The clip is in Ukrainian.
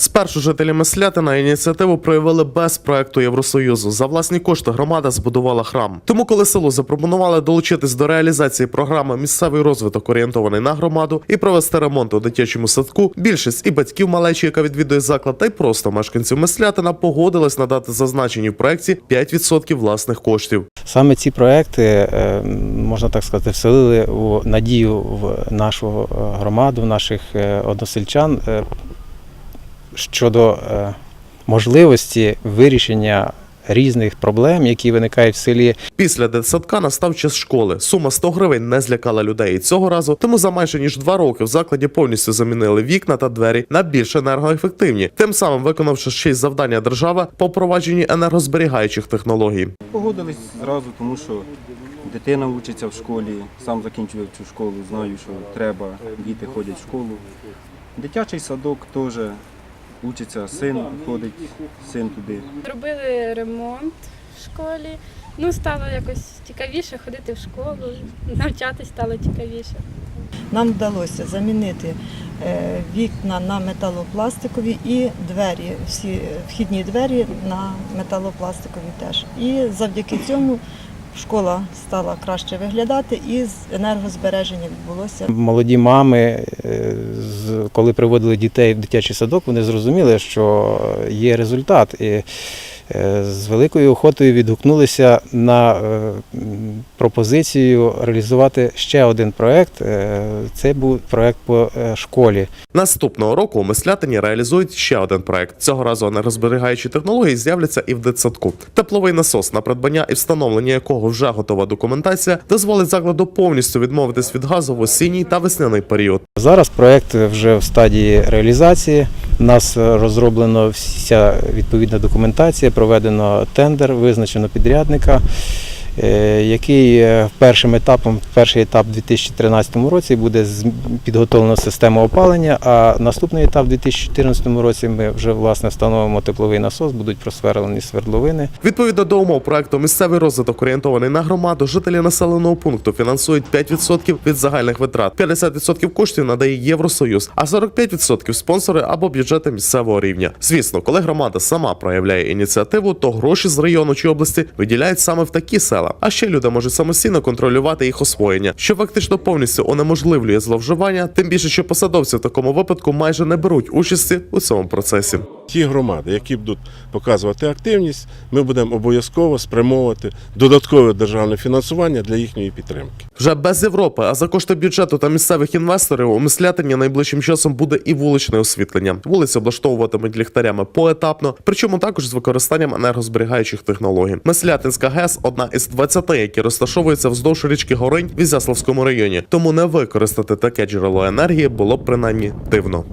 Спершу жителі Меслятина ініціативу проявили без проекту Євросоюзу. За власні кошти громада збудувала храм. Тому, коли село запропонували долучитись до реалізації програми місцевий розвиток орієнтований на громаду і провести ремонт у дитячому садку, більшість і батьків малечі, яка відвідує заклад, та й просто мешканців Меслятина погодились надати зазначеній в проекті 5% власних коштів. Саме ці проекти, е, можна так сказати, вселили у надію в нашу е, громаду, наших е, односельчан щодо е, можливості вирішення різних проблем, які виникають в селі. Після дитсадка настав час школи. Сума 100 гривень не злякала людей. І цього разу тому за майже ніж два роки в закладі повністю замінили вікна та двері на більш енергоефективні, тим самим виконавши ще завдання держави по впровадженні енергозберігаючих технологій. Погодились зразу, тому що дитина вчиться в школі, сам закінчую цю школу, знаю, що треба, діти ходять в школу. Дитячий садок теж учиться, син ходить, син туди. Зробили ремонт в школі. Ну, стало якось цікавіше ходити в школу, навчатись стало цікавіше. Нам вдалося замінити е, вікна на металопластикові і двері, всі вхідні двері на металопластикові теж. І завдяки цьому школа стала краще виглядати і з енергозбереження відбулося. Молоді мами, е, коли приводили дітей в дитячий садок, вони зрозуміли, що є результат. З великою охотою відгукнулися на е, пропозицію реалізувати ще один проект. Е, Це був проект по е, школі. Наступного року у Мислятині реалізують ще один проект. Цього разу енергозберігаючі технології з'являться і в дитсадку. Тепловий насос, на придбання і встановлення якого вже готова документація, дозволить закладу повністю відмовитись від газу в осінній та весняний період. Зараз проект вже в стадії реалізації. У нас розроблена вся відповідна документація, проведено тендер, визначено підрядника, е, який е, першим етапом, перший етап у 2013 році буде підготовлена система опалення, а наступний етап у 2014 році ми вже власне встановимо тепловий насос, будуть просверлені свердловини. Відповідно до умов проекту місцевий розвиток орієнтований на громаду, жителі населеного пункту фінансують 5% від загальних витрат, 50% коштів надає Євросоюз, а 45% спонсори або бюджети місцевого рівня. Звісно, коли громада сама проявляє ініціативу, то гроші з району чи області виділяють саме в такі села. А ще люди можуть самостійно контролювати їх освоєння, що фактично повністю унеможливлює зловживання. Тим більше, що посадовці в такому випадку майже не беруть участі у цьому процесі. Ті громади, які будуть показувати активність, ми будемо обов'язково спрямовувати додаткове державне фінансування для їхньої підтримки. Вже без Європи, а за кошти бюджету та місцевих інвесторів у Мислятині найближчим часом буде і вуличне освітлення. Вулиці облаштовуватимуть ліхтарями поетапно, причому також з використанням енергозберігаючих технологій. Мислятинська ГЕС одна із 20, які розташовуються вздовж річки Горинь в Ізяславському районі. Тому не використати таке джерело енергії було б принаймні дивно.